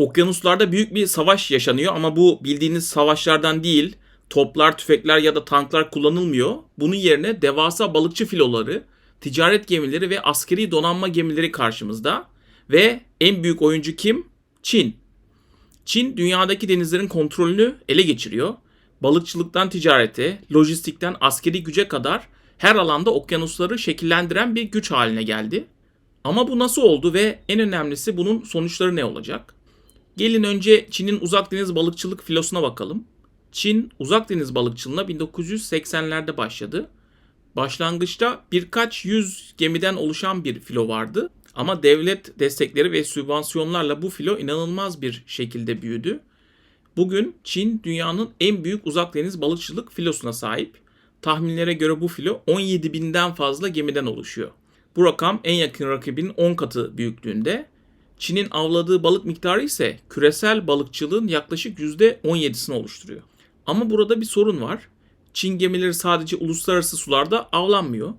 Okyanuslarda büyük bir savaş yaşanıyor ama bu bildiğiniz savaşlardan değil. Toplar, tüfekler ya da tanklar kullanılmıyor. Bunun yerine devasa balıkçı filoları, ticaret gemileri ve askeri donanma gemileri karşımızda. Ve en büyük oyuncu kim? Çin. Çin dünyadaki denizlerin kontrolünü ele geçiriyor. Balıkçılıktan ticarete, lojistikten askeri güce kadar her alanda okyanusları şekillendiren bir güç haline geldi. Ama bu nasıl oldu ve en önemlisi bunun sonuçları ne olacak? Gelin önce Çin'in uzak deniz balıkçılık filosuna bakalım. Çin uzak deniz balıkçılığına 1980'lerde başladı. Başlangıçta birkaç yüz gemiden oluşan bir filo vardı. Ama devlet destekleri ve sübvansiyonlarla bu filo inanılmaz bir şekilde büyüdü. Bugün Çin dünyanın en büyük uzak deniz balıkçılık filosuna sahip. Tahminlere göre bu filo 17 binden fazla gemiden oluşuyor. Bu rakam en yakın rakibinin 10 katı büyüklüğünde. Çin'in avladığı balık miktarı ise küresel balıkçılığın yaklaşık %17'sini oluşturuyor. Ama burada bir sorun var. Çin gemileri sadece uluslararası sularda avlanmıyor.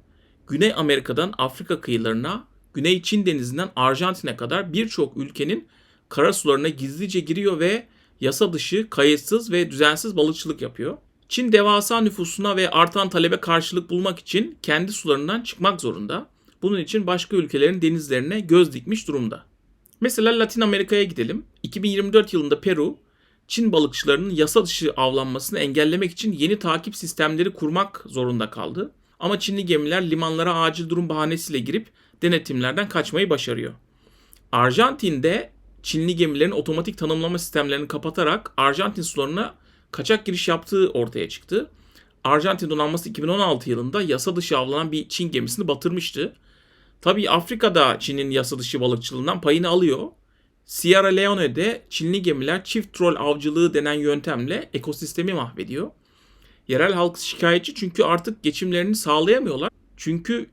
Güney Amerika'dan Afrika kıyılarına, Güney Çin denizinden Arjantin'e kadar birçok ülkenin kara sularına gizlice giriyor ve yasa dışı, kayıtsız ve düzensiz balıkçılık yapıyor. Çin devasa nüfusuna ve artan talebe karşılık bulmak için kendi sularından çıkmak zorunda. Bunun için başka ülkelerin denizlerine göz dikmiş durumda. Mesela Latin Amerika'ya gidelim. 2024 yılında Peru, Çin balıkçılarının yasa dışı avlanmasını engellemek için yeni takip sistemleri kurmak zorunda kaldı. Ama Çinli gemiler limanlara acil durum bahanesiyle girip denetimlerden kaçmayı başarıyor. Arjantin'de Çinli gemilerin otomatik tanımlama sistemlerini kapatarak Arjantin sularına kaçak giriş yaptığı ortaya çıktı. Arjantin donanması 2016 yılında yasa dışı avlanan bir Çin gemisini batırmıştı. Tabii Afrika'da Çin'in yasa dışı balıkçılığından payını alıyor. Sierra Leone'de Çinli gemiler çift trol avcılığı denen yöntemle ekosistemi mahvediyor. Yerel halk şikayetçi çünkü artık geçimlerini sağlayamıyorlar. Çünkü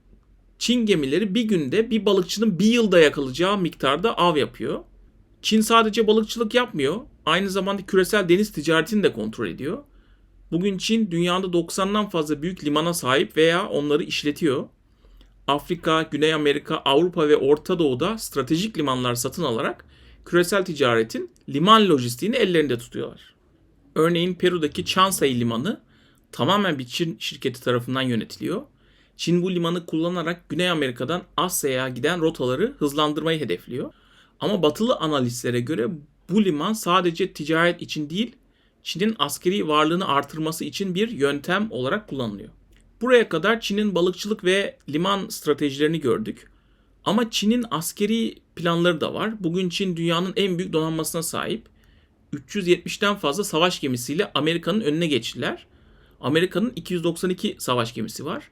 Çin gemileri bir günde bir balıkçının bir yılda yakalayacağı miktarda av yapıyor. Çin sadece balıkçılık yapmıyor, aynı zamanda küresel deniz ticaretini de kontrol ediyor. Bugün Çin dünyada 90'dan fazla büyük limana sahip veya onları işletiyor. Afrika, Güney Amerika, Avrupa ve Orta Doğu'da stratejik limanlar satın alarak küresel ticaretin liman lojistiğini ellerinde tutuyorlar. Örneğin Peru'daki Chansay Limanı tamamen bir Çin şirketi tarafından yönetiliyor. Çin bu limanı kullanarak Güney Amerika'dan Asya'ya giden rotaları hızlandırmayı hedefliyor. Ama batılı analistlere göre bu liman sadece ticaret için değil, Çin'in askeri varlığını artırması için bir yöntem olarak kullanılıyor. Buraya kadar Çin'in balıkçılık ve liman stratejilerini gördük. Ama Çin'in askeri planları da var. Bugün Çin dünyanın en büyük donanmasına sahip. 370'ten fazla savaş gemisiyle Amerika'nın önüne geçtiler. Amerika'nın 292 savaş gemisi var.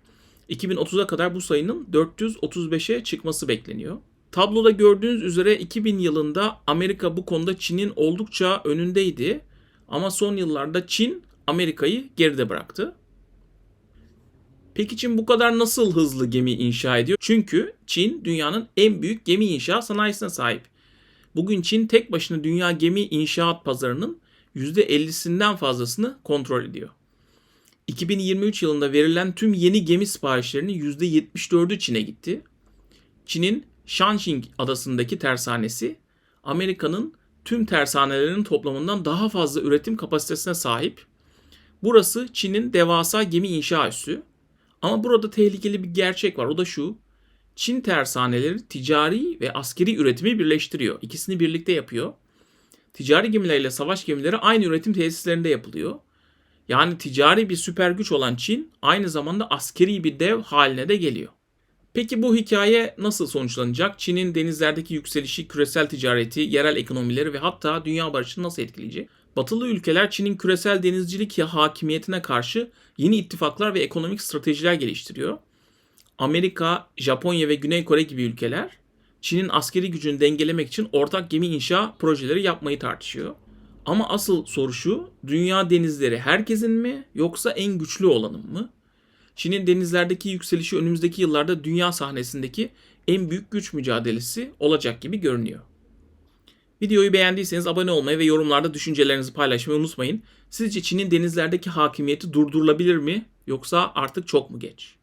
2030'a kadar bu sayının 435'e çıkması bekleniyor. Tabloda gördüğünüz üzere 2000 yılında Amerika bu konuda Çin'in oldukça önündeydi. Ama son yıllarda Çin Amerika'yı geride bıraktı. Peki Çin bu kadar nasıl hızlı gemi inşa ediyor? Çünkü Çin dünyanın en büyük gemi inşa sanayisine sahip. Bugün Çin tek başına dünya gemi inşaat pazarının %50'sinden fazlasını kontrol ediyor. 2023 yılında verilen tüm yeni gemi siparişlerinin %74'ü Çin'e gitti. Çin'in Shanxing adasındaki tersanesi Amerika'nın tüm tersanelerinin toplamından daha fazla üretim kapasitesine sahip. Burası Çin'in devasa gemi inşa üssü. Ama burada tehlikeli bir gerçek var. O da şu. Çin tersaneleri ticari ve askeri üretimi birleştiriyor. İkisini birlikte yapıyor. Ticari gemileriyle savaş gemileri aynı üretim tesislerinde yapılıyor. Yani ticari bir süper güç olan Çin aynı zamanda askeri bir dev haline de geliyor. Peki bu hikaye nasıl sonuçlanacak? Çin'in denizlerdeki yükselişi küresel ticareti, yerel ekonomileri ve hatta dünya barışını nasıl etkileyecek? Batılı ülkeler Çin'in küresel denizcilik hakimiyetine karşı yeni ittifaklar ve ekonomik stratejiler geliştiriyor. Amerika, Japonya ve Güney Kore gibi ülkeler Çin'in askeri gücünü dengelemek için ortak gemi inşa projeleri yapmayı tartışıyor. Ama asıl soru şu, dünya denizleri herkesin mi yoksa en güçlü olanın mı? Çin'in denizlerdeki yükselişi önümüzdeki yıllarda dünya sahnesindeki en büyük güç mücadelesi olacak gibi görünüyor. Videoyu beğendiyseniz abone olmayı ve yorumlarda düşüncelerinizi paylaşmayı unutmayın. Sizce Çin'in denizlerdeki hakimiyeti durdurulabilir mi yoksa artık çok mu geç?